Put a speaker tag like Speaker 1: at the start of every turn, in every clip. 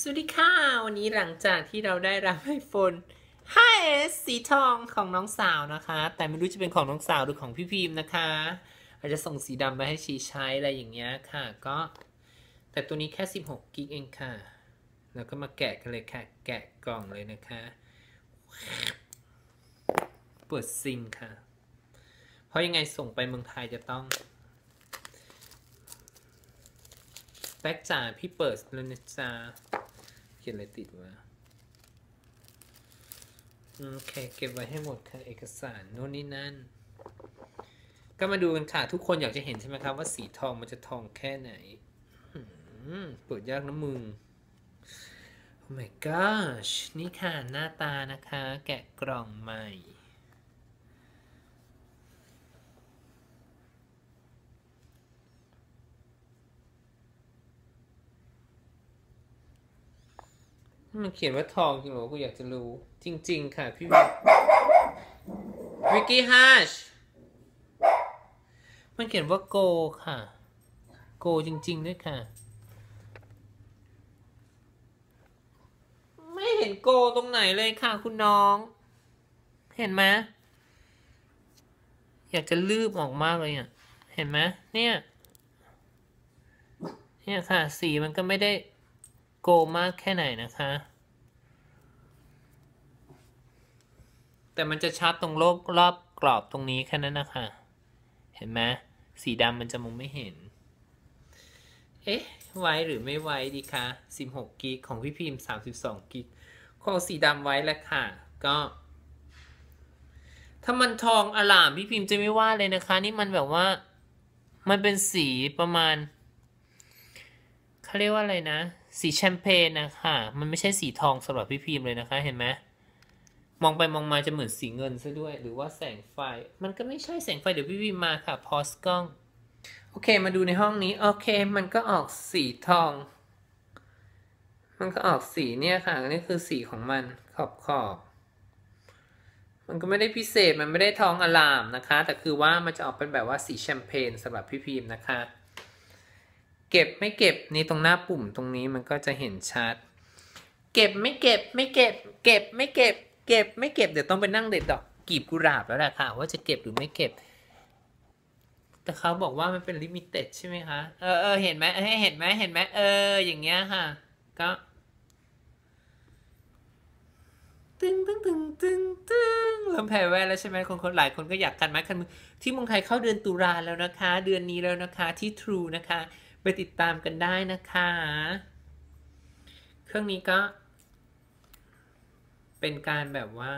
Speaker 1: สวัสดีค่ะ วันนี้หลังจากที่เราได้รับ iPhone 5s สีทองของน้องสาวนะคะ แต่ไม่รู้จะเป็นของน้องสาวหรือของพี่พิมพ์นะคะ อาจจะส่งสีดำไปให้ชีใช้อะไรอย่างเงี้ยค่ะ ก็ แต่ตัวนี้แค่ 16กิกเองค่ะ แล้วก็มาแกะกันเลยค่ะ แกะกล่องเลยนะคะ เปิดซิมค่ะ เพราะยังไงส่งไปเมืองไทยจะต้องแบกจ่าพี่เปิดแล้วนะจ๊ะ ขียนอะไรติดวะโอเค เก็บไว้ให้หมดค่ะเอกสารโน่นนี่นั่น ก็มาดูกันค่ะ ทุกคนอยากจะเห็นใช่ไหมครับ ว่าสีทองมันจะทองแค่ไหนเปิดยากนะมึง Oh my gosh นี่ค่ะหน้าตานะคะ แกะกล่องใหม่ มันเขียนว่าทองจริงเหรอกูอยากจะรู้ จริง ๆ ค่ะ พี่วิกกี้ฮัชมันเขียนว่าโกค่ะ โกจริง ๆ ด้วยค่ะ ไม่เห็นโกตรงไหนเลยค่ะ คุณน้อง เห็นไหมอยากจะลืบออกมากเลยอะเห็นไหมเนี่ย เนี่ยค่ะ สีมันก็ไม่ได้ โกมากแค่ไหนนะคะ แต่มันจะชัดตรงรอบรอบกรอบตรงนี้แค่นั้นนะคะ เห็นไหมสีดำมันจะมองไม่เห็น เอ๊ะ ไว้หรือไม่ไว้ดีคะ 16 กิกของพี่พิมพ์ 32 กิกขอสีดำไว้แหละค่ะ ก็ ถ้ามันทองอลามพี่พิมพ์จะไม่ว่าเลยนะคะ นี่มันแบบว่า มันเป็นสีประมาณเขาเรียกว่าอะไรนะ สีแชมเปญนะคะ มันไม่ใช่สีทองสำหรับพี่พิมพ์เลยนะคะ เห็นไหมมองไปมองมาจะเหมือนสีเงินซะด้วย หรือว่าแสงไฟ มันก็ไม่ใช่แสงไฟเดี๋ยวพี่พิมพ์มาค่ะ พอสกล้อง โอเค มาดูในห้องนี้ โอเค มันก็ออกสีทอง มันก็ออกสีเนี่ยค่ะ นี่คือสีของมัน ขอบขอบมันก็ไม่ได้พิเศษ มันไม่ได้ทองอลามนะคะ แต่คือว่ามันจะออกเป็นแบบว่าสีแชมเปญสำหรับพี่พิมพ์นะคะ ก็บไม่เก็บนี่ตรงหน้าปุ่มตรงนี้มันก็จะเห็นชัด เก็บไม่เก็บไม่เก็บ เก็บไม่เก็บ เก็บไม่เก็บเดี๋ยวต้องไปนั่งเด็ดดอกกีบกุหลาบแล้วแหละค่ะว่าจะเก็บหรือไม่เก็บ แต่เขาบอกว่ามันเป็นลิมิเต็ดใช่ไหมคะเออเออเห็นไหมเออเห็นไหมเห็นไหมเอออย่างเงี้ยค่ะ ก็ตึงตึงตึงตึงตึงเริ่มแพ้แว่แล้วใช่ไหมคนคนหลายคนก็อยากกันไม้คันมือที่เมืองไทยเข้าเดือนตุลาแล้วนะคะ เดือนนี้แล้วนะคะที่ True นะคะ ไปติดตามกันได้นะคะ เครื่องนี้ก็ เป็นการแบบว่า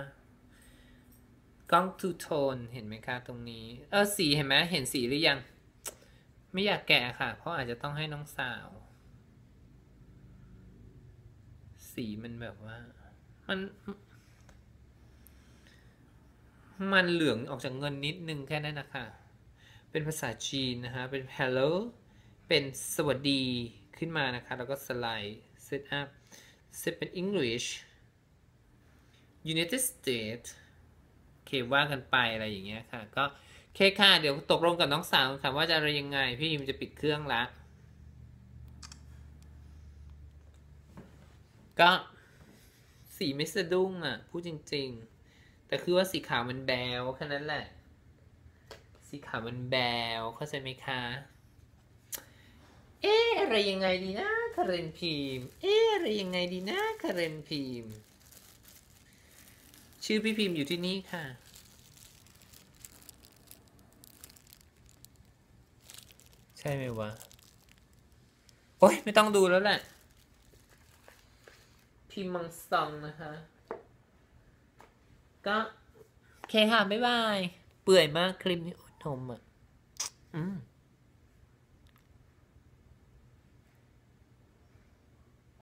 Speaker 1: กล้องทูโทนเห็นไหมคะตรงนี้ เออสีเห็นไหมเห็นสีหรือยัง ไม่อยากแกะค่ะ เพราะอาจจะต้องให้น้องสาว สีมันแบบว่า มัน มันเหลืองออกจากเงินนิดนึงแค่นั้นนะคะ เป็นภาษาจีนนะคะ เป็น hello เป็นสวัสดีขึ้นมานะคะ แล้วก็สไลด์ set up set เป็น English United States เคว่ากันไปอะไรอย่างเงี้ยค่ะ ก็เคค่ะ เดี๋ยวตกลงกับน้องสาวค่ะ ว่าจะอะไรยังไง พี่ยิมจะปิดเครื่องละก็สีไม่สะดุ้งอะ พูดจริง ๆ แต่คือว่าสีขาวมันแบวแค่นั้นแหละ สีขาวมันแบวเข้าใจไหมคะ อะไรยังไงดีนะคาเรนพิมเอ๊ะอะไรยังไงดีนะคาเรนพิมชื่อพี่พิมพ์อยู่ที่นี่ค่ะ ใช่ไหมวะ โอ๊ยไม่ต้องดูแล้วแหละ พิมพ์มังซองนะคะ ก็โอเคค่ะ บ๊ายบาย เปื่อยมากคลิปนี้อดนมอะ อืม